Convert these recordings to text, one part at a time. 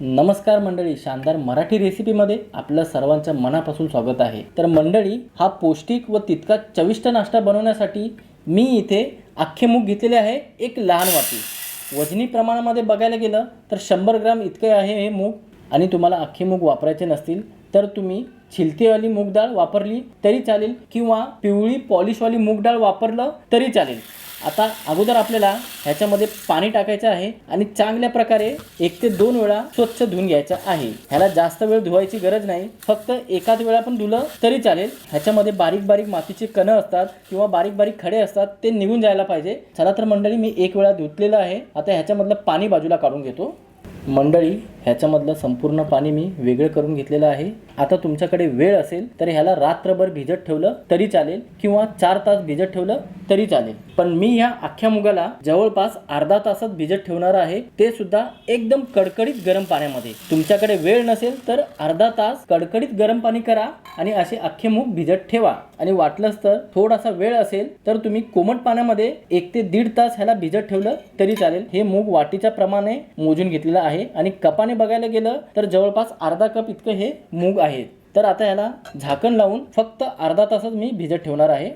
नमस्कार मंडळी शानदार मराठी रेसिपीमध्ये आपलं सर्वांचं मनापासून स्वागत आहे. तर मंडळी हा पौष्टिक व तितका चविष्ट नाश्ता बनवण्यासाठी मी इथे अख्खे मूग घेतलेले आहे एक लहान वाटी. वजनी प्रमाणामध्ये बघायला गेलं तर शंभर ग्राम इतके आहे हे मूग. आणि तुम्हाला अख्खे मूग वापरायचे नसतील तर तुम्ही छिलतेवाली मूग डाळ वापरली तरी चालेल किंवा पिवळी पॉलिशवाली मूग डाळ वापरलं तरी चालेल. आता अगोदर आपल्याला ह्याच्यामध्ये पाणी टाकायचं आहे आणि चांगल्या प्रकारे एक ते दोन वेळा स्वच्छ धुवून घ्यायचं आहे. ह्याला जास्त वेळ धुवायची गरज नाही. फक्त एकाच वेळा पण धुलं तरी चालेल. ह्याच्यामध्ये बारीक बारीक मातीचे कणं असतात किंवा बारीक बारीक खडे असतात ते निघून जायला पाहिजे. चला तर मंडळी मी एक वेळा धुतलेलं आहे. आता ह्याच्यामधलं पाणी बाजूला काढून घेतो. मंडळी ह्याच्यामधलं संपूर्ण पाणी मी वेगळं करून घेतलेलं आहे. आता तुमच्याकडे वेळ असेल तर ह्याला रात्रभर भिजत ठेवलं तरी चालेल किंवा चार तास भिजत ठेवलं तरी चालेल. पण मी ह्या अख्ख्या मुगाला जवळपास अर्धा तासात भिजत ठेवणार आहे ते सुद्धा एकदम कडकडीत गरम पाण्यामध्ये. तुमच्याकडे वेळ नसेल तर अर्धा तास कडकडीत गरम पाणी करा आणि असे अख्खे मूग भिजत ठेवा. आणि वाटलंच तर थोडासा वेळ असेल तर तुम्ही कोमट पाण्यामध्ये एक ते दीड तास ह्याला भिजत ठेवलं तरी चालेल. हे मूग वाटीच्या प्रमाणे मोजून घेतलेलं आहे आणि कपाने बघायला गेलं तर जवळपास अर्धा कप इतकं हे मूग आहे. तर आता ह्याला झाकण लावून फक्त अर्धा तासच मी भिजत ठेवणार आहे.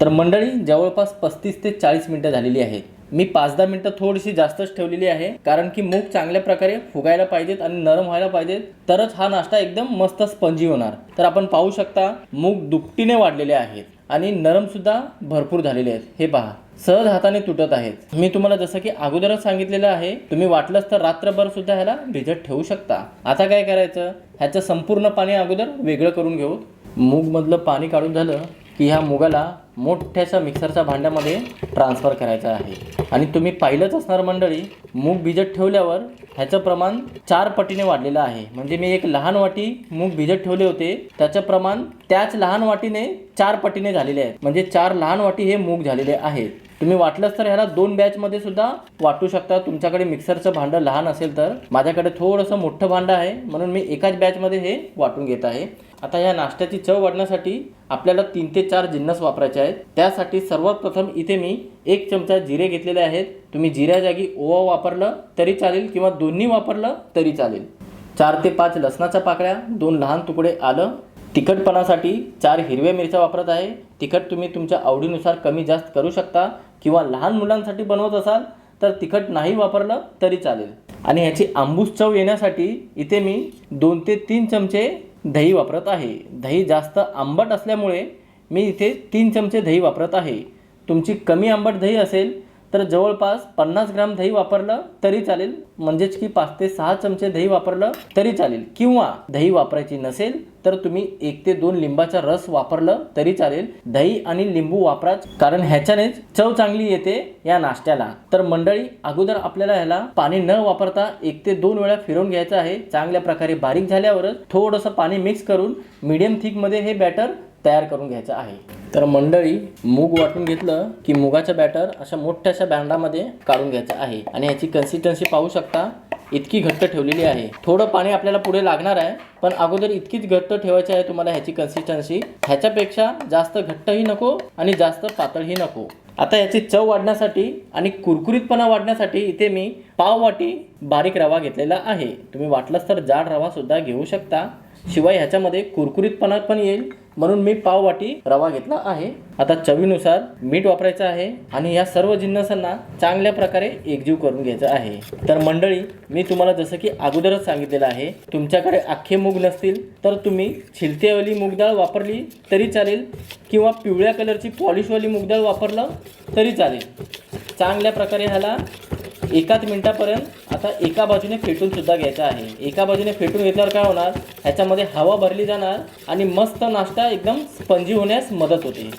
तर मंडळी जवळपास पस्तीस ते चाळीस मिनटं झालेली आहेत मी पाच दहा मिनटं थोडीशी जास्तच ठेवलेली आहे कारण की मूग चांगल्या प्रकारे फुगायला पाहिजेत आणि नरम व्हायला पाहिजेत तरच हा नाश्ता एकदम मस्त स्पंजी होणार. तर आपण पाहू शकता मूग दुपटीने वाढलेले आहेत आणि नरम सुद्धा भरपूर झालेले आहेत. हे पहा. सहज हाताने तुटत आहेत. मी तुम्हाला जसं की अगोदरच सांगितलेलं आहे तुम्ही वाटलंच तर रात्रभर सुद्धा ह्याला भिजत ठेवू शकता. आता काय करायचं? ह्याचं संपूर्ण पाणी अगोदर वेगळं करून घेऊ. मूगमधलं पाणी काढून झालं की ह्या मुगाला मोठ्याशा मिक्सरच्या भांड्यामध्ये ट्रान्सफर करायचं आहे. आणि तुम्ही पाहिलंच असणार मंडळी मूग भिजत ठेवल्यावर ह्याचं प्रमाण चार पटीने वाढलेलं आहे. म्हणजे मी एक लहान वाटी मूग भिजत ठेवले होते त्याचं प्रमाण त्याच लहान वाटीने चार पटीने झालेले आहेत म्हणजे चार लहान वाटी हे मूग झालेले आहेत. तुम्ही वाटलंच तर ह्याला दोन बॅचमध्ये सुद्धा वाटू शकता. तुमच्याकडे मिक्सरचं भांडं लहान असेल तर. माझ्याकडे थोडंसं मोठं भांडं आहे. म्हणून मी एकाच बॅचमध्ये हे वाटून घेत आहे. आता या नाश्त्याची चव वाढण्यासाठी आपल्याला तीन ते चार जिन्नस वापरायचे आहेत. त्यासाठी सर्वात प्रथम इथे मी एक चमचा जिरे घेतलेले आहेत. तुम्ही जिऱ्या जागी ओवा वापरलं तरी चालेल किंवा दोन्ही वापरलं तरी चालेल. चार ते पाच लसणाच्या पाकळ्या दोन लहान तुकडे आलं तिखटपणासाठी चार हिरव्या मिरच्या वापरत आहे. तिखट तुम्ही तुमच्या आवडीनुसार कमी जास्त करू शकता किंवा लहान मुलांसाठी बनवत असाल तर तिखट नाही वापरलं तरी चालेल. आणि ह्याची आंबूस चव येण्यासाठी इथे मी दोन ते तीन चमचे दही वापरत आहे. दही जास्त आंबट असल्यामुळे मी इथे तीन चमचे दही वापरत आहे. तुमची कमी आंबट दही असेल तर जवळपास पन्नास ग्राम दही वापरलं तरी चालेल. म्हणजेच की पाच ते सहा चमचे दही वापरलं तरी चालेल. किंवा दही वापरायची नसेल तर तुम्ही एक ते दोन लिंबाचा रस वापरलं तरी चालेल. दही आणि लिंबू वापरा कारण ह्याच्यानेच चव चांगली येते या नाश्त्याला. तर मंडळी अगोदर आपल्याला ह्याला पाणी न वापरता एक ते दोन वेळा फिरवून घ्यायचं आहे. चांगल्या प्रकारे बारीक झाल्यावरच थोडंसं पाणी मिक्स करून मीडियम थिकमध्ये हे बॅटर तयार करून घ्यायचं आहे. तर मंडळी मूग वाटून घेतलं की मुगाचं बॅटर अशा मोठ्याशा बँडामध्ये काढून घ्यायचं आहे. आणि ह्याची कन्सिस्टन्सी पाहू शकता इतकी घट्ट ठेवलेली आहे. थोडं पाणी आपल्याला पुढे लागणार आहे पण अगोदर इतकीच घट्ट ठेवायची आहे तुम्हाला ह्याची कन्सिस्टन्सी ह्याच्यापेक्षा जास्त घट्टही नको आणि जास्त पातळही नको. आता याची चव वाढण्यासाठी आणि कुरकुरीतपणा वाढण्यासाठी इथे मी पाव वाटी बारीक रवा घेतलेला आहे. तुम्ही वाटलंच तर जाड रवासुद्धा घेऊ शकता. शिवाय ह्याच्यामध्ये कुरकुरीतपणा पण येईल. म्हणून मी पाव वाटी रवा घेतला आहे. आता चवीनुसार मीठ वापरायचं आहे आणि या सर्व जिन्नसांना चांगल्या प्रकारे एकजीव करून घ्यायचं आहे. तर मंडळी मी तुम्हाला जसं की अगोदरच सांगितलेलं आहे तुमच्याकडे अख्खे मूग नसतील तर तुम्ही छिलतेवाली मूग डाळ वापरली तरी चालेल. किंवा पिवळ्या कलरची पॉलिशवाली मुगदाळ वापरलं तरी चालेल. चांगल्या प्रकारे ह्याला एकाच मिनटापर्यंत आता एका बाजूने फेटूनसुद्धा घ्यायचं आहे. एका बाजूने फेटून घेतल्यावर काय होणार? ह्याच्यामध्ये हवा भरली जाणार आणि मस्त नाश्ता एकदम स्पंजी होण्यास मदत होते.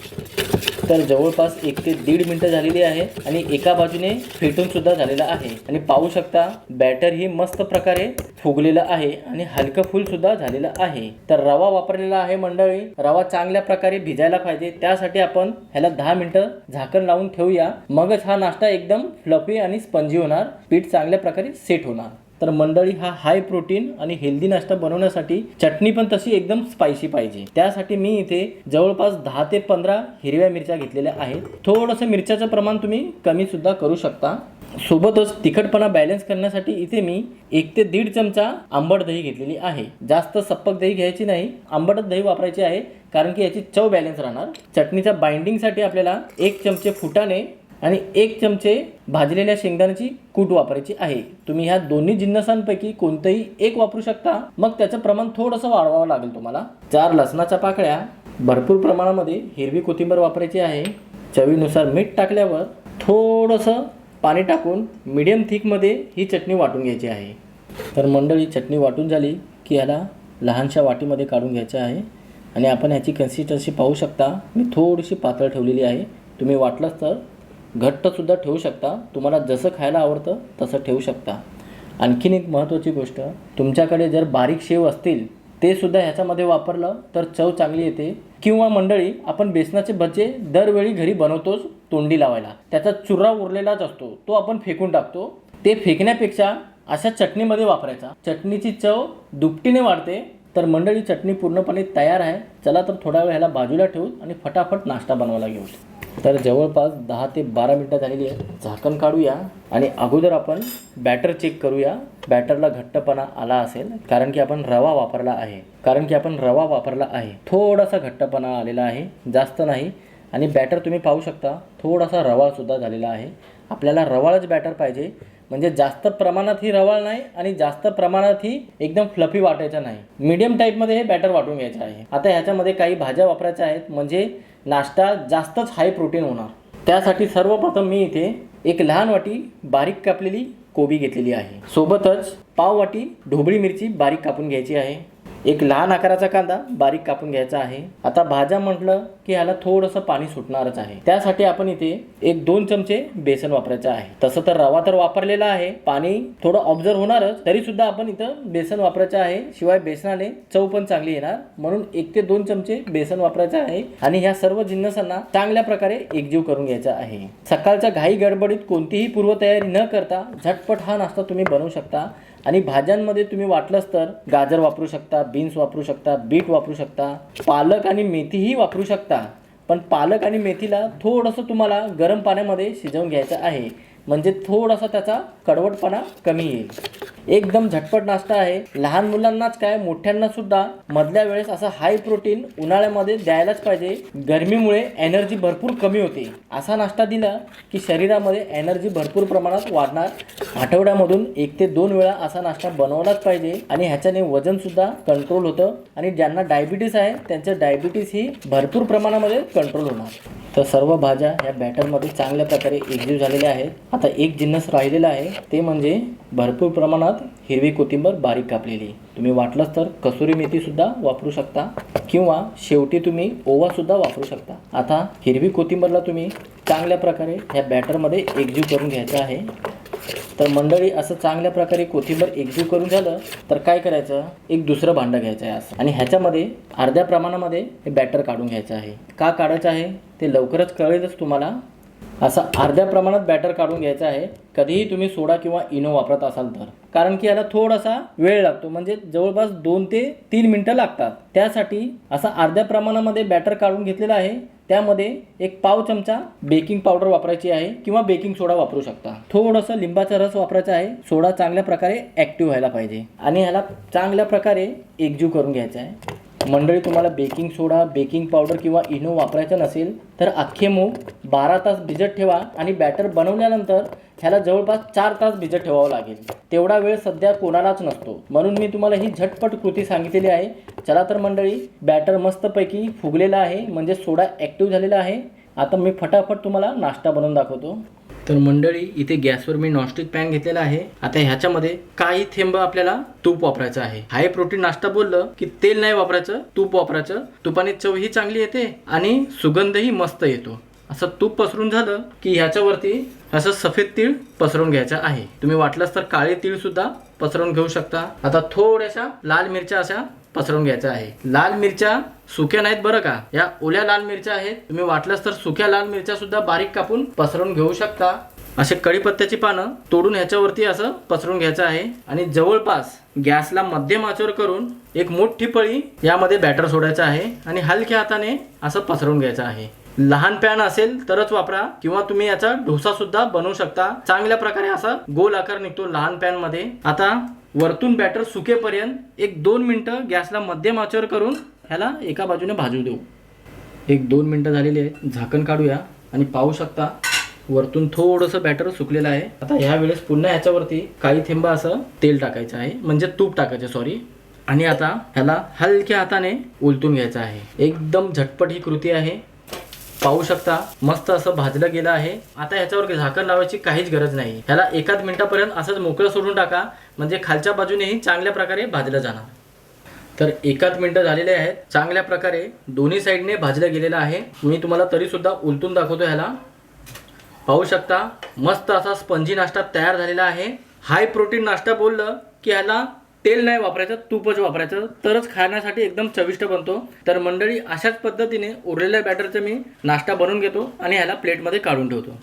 तर जवळपास एक ते दीड मिनटं झालेली आहे आणि एका बाजूने फेटून सुद्धा झालेला आहे. आणि पाहू शकता बॅटर ही मस्त प्रकारे फुगलेलं आहे आणि हलकं फुल सुद्धा झालेलं आहे. तर रवा वापरलेला आहे मंडळी. रवा चांगल्या प्रकारे भिजायला पाहिजे. त्यासाठी आपण ह्याला दहा मिनिटं झाकण लावून ठेवूया. मगच हा नाश्ता एकदम फ्लफी आणि स्पंजी होणार. पीठ चांगल्या प्रकारे सेट होणार. तर मंडळी हा हाय प्रोटीन आणि हेल्दी नाश्ता बनवण्यासाठी चटणी पण तशी एकदम स्पायसी पाहिजे. त्यासाठी मी इथे जवळपास दहा ते पंधरा हिरव्या मिरच्या घेतलेल्या आहेत. थोडंसं मिरच्याचं प्रमाण तुम्ही कमी सुद्धा करू शकता. सोबतच तिखटपणा बॅलन्स करण्यासाठी इथे मी एक ते दीड चमचा आंबट दही घेतलेली आहे. जास्त सप्पक दही घ्यायची नाही. आंबटच दही वापरायची आहे कारण की याची चव बॅलन्स राहणार. चटणीच्या बाइंडिंगसाठी आपल्याला एक चमचे फुटाने आणि एक चमचे भाजलेल्या शेंगदाण्याची कूट वापरायची आहे. तुम्ही ह्या दोन्ही जिन्नसांपैकी कोणतंही एक वापरू शकता. मग त्याचं प्रमाण थोडंसं वाढवावं लागेल तुम्हाला. चार लसणाच्या पाकळ्या भरपूर प्रमाणामध्ये हिरवी कोथिंबीर वापरायची आहे. चवीनुसार मीठ टाकल्यावर थोडंसं पाणी टाकून मीडियम थिकमध्ये ही चटणी वाटून घ्यायची आहे. तर मंडळी चटणी वाटून झाली की ह्याला लहानशा वाटीमध्ये काढून घ्यायचं आहे. आणि आपण ह्याची कन्सिस्टन्सी पाहू शकता. मी थोडीशी पातळ ठेवलेली आहे. तुम्ही वाटलंच तर घट्टसुद्धा ठेवू शकता. तुम्हाला जसं खायला आवडतं तसं ठेवू शकता. आणखीन एक महत्त्वाची गोष्ट तुमच्याकडे जर बारीक शेव असतील ते सुद्धा ह्याच्यामध्ये वापरलं तर चव चांगली येते. किंवा मंडळी आपण बेसनाचे भजे दरवेळी घरी बनवतोच तोंडी लावायला. त्याचा चुरा उरलेलाच असतो तो आपण फेकून टाकतो. ते फेकण्यापेक्षा अशा चटणीमध्ये वापरायचा. चटणीची चव दुपटीने वाढते तर मंडळी चटणी पूर्णपणे तयार आहे. चला तर थोडा वेळ ह्याला बाजूला ठेवू आणि फटाफट नाश्ता बनवायला घेऊ तर जवळपास दहा ते बारा मिनटं झालेली आहेत झाकण काढूया आणि अगोदर आपण बॅटर चेक करूया. बॅटरला घट्टपणा आला असेल कारण की आपण रवा वापरला आहे. कारण की आपण रवा वापरला आहे. थोडासा घट्टपणा आलेला आहे जास्त नाही. आणि बॅटर तुम्ही पाहू शकता थोडासा रवाळसुद्धा झालेला आहे. आपल्याला रवाळच बॅटर पाहिजे. म्हणजे जास्त प्रमाणात ही रवाळ नाही आणि जास्त प्रमाणात ही एकदम फ्लफी वाटायचं नाही. मीडियम टाईपमध्ये हे बॅटर वाटून घ्यायचं आहे. आता ह्याच्यामध्ये काही भाज्या वापरायच्या आहेत. म्हणजे नाश्ता जास्तच हाय प्रोटीन होणार. त्यासाठी सर्वप्रथम मी इथे एक लहान वाटी बारीक कापलेली कोबी घेतलेली आहे. सोबतच पाव वाटी ढोबळी मिरची बारीक कापून घ्यायची आहे. एक लहान आकाराचा कांदा बारीक कापून घ्यायचा आहे. आता भाज्या म्हटलं की ह्याला थोडंसं पाणी सुटणारच आहे. त्यासाठी आपण इथे एक दोन चमचे बेसन वापरायचं आहे. तसं तर रवा तर वापरलेला आहे. पाणी थोडं ऑब्झर्व होणारच. तरी सुद्धा आपण इथं बेसन वापरायचं आहे. शिवाय बेसनाने चव पण चांगली येणार. म्हणून एक ते दोन चमचे बेसन वापरायचं आहे. आणि ह्या सर्व जिन्नसांना चांगल्या प्रकारे एकजीव करून घ्यायचा आहे. सकाळच्या घाई गडबडीत कोणतीही पूर्वतयारी न करता झटपट हा नाश्ता तुम्ही बनवू शकता. आणि भाज्यांमध्ये तुम्ही वाटलंच तर गाजर वापरू शकता बीन्स वापरू शकता बीट वापरू शकता पालक आणि मेथीही वापरू शकता. पण पालक आणि मेथीला थोडंसं तुम्हाला गरम पाण्यामध्ये शिजवून घ्यायचं आहे. म्हणजे थोडासा त्याचा कडवटपणा कमी येईल. एकदम झटपट नाश्ता आहे. लहान मुलांनाच काय मोठ्यांना सुद्धा मधल्या वेळेस असं हाय प्रोटीन उन्हाळ्यामध्ये द्यायलाच पाहिजे. गरमीमुळे एनर्जी भरपूर कमी होते. असा नाश्ता दिला की शरीरामध्ये एनर्जी भरपूर प्रमाणात वाढणार. आठवड्यामधून एक ते दोन वेळा असा नाश्ता बनवलाच पाहिजे आणि ह्याच्याने वजन सुद्धा कंट्रोल होतं. आणि ज्यांना डायबिटीस आहे त्यांचं डायबिटीस ही भरपूर प्रमाणामध्ये कंट्रोल होणार. तर सर्व भाज्या ह्या बॅटरमध्ये चांगल्या प्रकारे एकजीव झालेल्या आहेत. आता एक जिन्नस राहिलेला आहे ते म्हणजे भरपूर प्रमाणात हिरवी कोथिंबर बारीक कापलेली. तुम्ही वाटलंच तर कसुरी मेथीसुद्धा वापरू शकता किंवा शेवटी तुम्ही ओवासुद्धा वापरू शकता. आता हिरवी कोथिंबरला तुम्ही चांगल्या प्रकारे ह्या बॅटरमध्ये एकजीव करून घ्यायचं आहे. तर मंडळी असं चांगल्या प्रकारे कोथिंबीर एकजीव करून झालं तर काय करायचं? एक दुसरं भांडं घ्यायचं आहे असं. आणि ह्याच्यामध्ये अर्ध्या प्रमाणामध्ये हे बॅटर काढून घ्यायचं आहे. का काढायचं आहे? ते लवकरच कळेलच तुम्हाला. असं अर्ध्या प्रमाणात बॅटर काढून घ्यायचं आहे. कधीही तुम्ही सोडा किंवा इनो वापरत असाल तर. कारण की याला थोडासा वेळ लागतो. म्हणजे जवळपास दोन ते तीन मिनटं लागतात. त्यासाठी असा अर्ध्या प्रमाणामध्ये बॅटर काढून घेतलेला आहे. त्यामध्ये एक पाव चमचा बेकिंग पावडर वापरायची आहे किंवा बेकिंग सोडा वापरू शकता. थोडंसं लिंबाचा रस वापरायचा आहे. सोडा चांगल्या प्रकारे ॲक्टिव्ह व्हायला पाहिजे. आणि ह्याला चांगल्या प्रकारे एकजीव करून घ्यायचा आहे. मंडळी तुम्हाला बेकिंग सोडा बेकिंग पावडर किंवा इनो वापरायचं नसेल तर अख्खे मूग बारा तास भिजत ठेवा आणि बॅटर बनवल्यानंतर ह्याला जवळपास चार तास भिजत ठेवावं लागेल. तेवढा वेळ सध्या कोणालाच नसतो. म्हणून मी तुम्हाला ही झटपट कृती सांगितलेली आहे. चला तर मंडळी बॅटर मस्तपैकी फुगलेला आहे म्हणजे सोडा ॲक्टिव्ह झालेला आहे. आता मी फटाफट तुम्हाला नाश्ता बनवून दाखवतो. तर मंडळी इथे गॅसवर मी नॉनस्टिक पॅन घेतलेला आहे. आता ह्याच्यामध्ये काही थेंब आपल्याला तूप वापरायचं आहे. हाय प्रोटीन नाश्ता बोललं की तेल नाही वापरायचं तूप वापरायचं. तुपाने चव ही चांगली येते आणि सुगंधही मस्त येतो. असं तूप पसरून झालं की ह्याच्यावरती असं सफेद तीळ पसरून घ्यायचं आहे. तुम्ही वाटलंच तर काळे तीळ सुद्धा पसरवून घेऊ शकता. आता थोड्याशा लाल मिरच्या अशा पसरवून घ्यायच्या आहे. लाल मिरच्या सुक्या नाहीत बरं का? या ओल्या लाल मिरच्या आहेत. तुम्ही वाटलंच तर सुक्या लाल मिरच्या सुद्धा बारीक कापून पसरवून घेऊ शकता. असे कढीपत्त्याची पानं तोडून ह्याच्यावरती असं पसरून घ्यायचं आहे. आणि जवळपास गॅसला मध्यम आचर करून एक मोठी पळी यामध्ये बॅटर सोडायचं आहे. आणि हलक्या हाताने असं पसरवून घ्यायचं आहे. लहान पॅन असेल तरच वापरा किंवा तुम्ही याचा डोसा सुद्धा बनवू शकता. चांगल्या प्रकारे असा गोल आकार निघतो लहान पॅनमध्ये. आता वरतून बॅटर सुकेपर्यंत एक दोन मिनटं गॅसला मध्यम आचर करून ह्याला एका बाजूने भाजू देऊ. एक दोन मिनटं झालेली आहेत झाकण काढूया आणि पाहू शकता वरतून थोडंसं बॅटर सुकलेलं आहे. आता ह्या वेळेस पुन्हा ह्याच्यावरती काही थेंब असं तेल टाकायचं आहे. म्हणजे तूप टाकायचं सॉरी आणि आता ह्याला हलक्या हाताने उलटून घ्यायचं आहे. एकदम झटपट ही कृती आहे. पाहू शकता. मस्त असं भाजलं गेलं आहे. आता ह्याच्यावर झाकण लावायची काहीच गरज नाही. ह्याला एकाच मिनिटापर्यंत असंच मोकळं सोडून टाका. म्हणजे खालच्या बाजूनेही चांगल्या प्रकारे भाजलं जाणार. तर एकाच मिनटं झालेले आहेत. चांगल्या प्रकारे दोन्ही साईडने भाजलं गेलेलं आहे. मी तुम्हाला तरी सुद्धा उलटून दाखवतो ह्याला. पाहू शकता मस्त असा स्पंजी नाश्ता तयार झालेला आहे. हाय प्रोटीन नाश्ता बोललं की ह्याला तेल नाही वापरायचं तूपच वापरायचं. तरच खाण्यासाठी एकदम चविष्ट बनतो. तर मंडळी अशाच पद्धतीने उरलेल्या बॅटरचं मी नाश्ता बनवून घेतो आणि ह्याला प्लेटमध्ये काढून ठेवतो.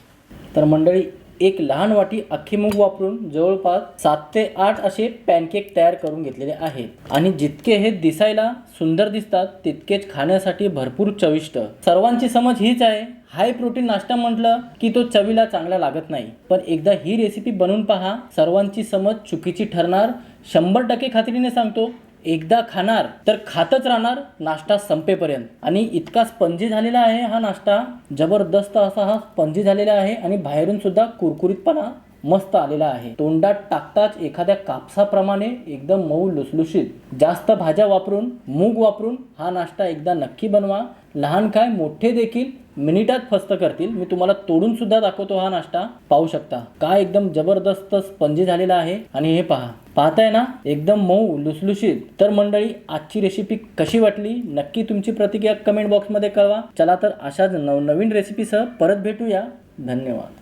तर मंडळी एक लहान वाटी अख्खी मूग वापरून जवळपास सात ते आठ असे पॅनकेक तयार करून घेतलेले आहेत. आणि जितके हे दिसायला सुंदर दिसतात तितकेच खाण्यासाठी भरपूर चविष्ट. सर्वांची समज हीच आहे हाय प्रोटीन नाश्ता म्हटलं की तो चवीला चांगला लागत नाही. पण एकदा ही रेसिपी बनवून पहा सर्वांची समज चुकीची ठरणार शंभर टक्के खात्रीने सांगतो एकदा खाणार तर खातच राहणार नाश्ता संपेपर्यंत. आणि इतका स्पंजी झालेला आहे हा नाश्ता जबरदस्त असा हा स्पंजी झालेला आहे आणि बाहेरून सुद्धा कुरकुरीतपणा मस्त आलेला आहे. तोंडात टाकताच एखाद्या कापसाप्रमाणे एकदम मऊ लुसलुशीत. जास्त भाज्या वापरून मूग वापरून हा नाश्ता एकदा नक्की बनवा. लहान काय मोठे देखील मिनिटात फस्त करतील. मी तुम्हाला तोडून सुद्धा दाखवतो हा नाश्ता. पाहू शकता. काय एकदम जबरदस्त स्पंजी झालेला आहे. आणि हे पहा. पाहताय ना? एकदम मऊ लुसलुशीत. तर मंडळी आजची रेसिपी कशी वाटली? नक्की तुमची प्रतिक्रिया कमेंट बॉक्समध्ये कळवा. चला तर अशाच नवनवीन रेसिपीसह परत भेटूया. धन्यवाद.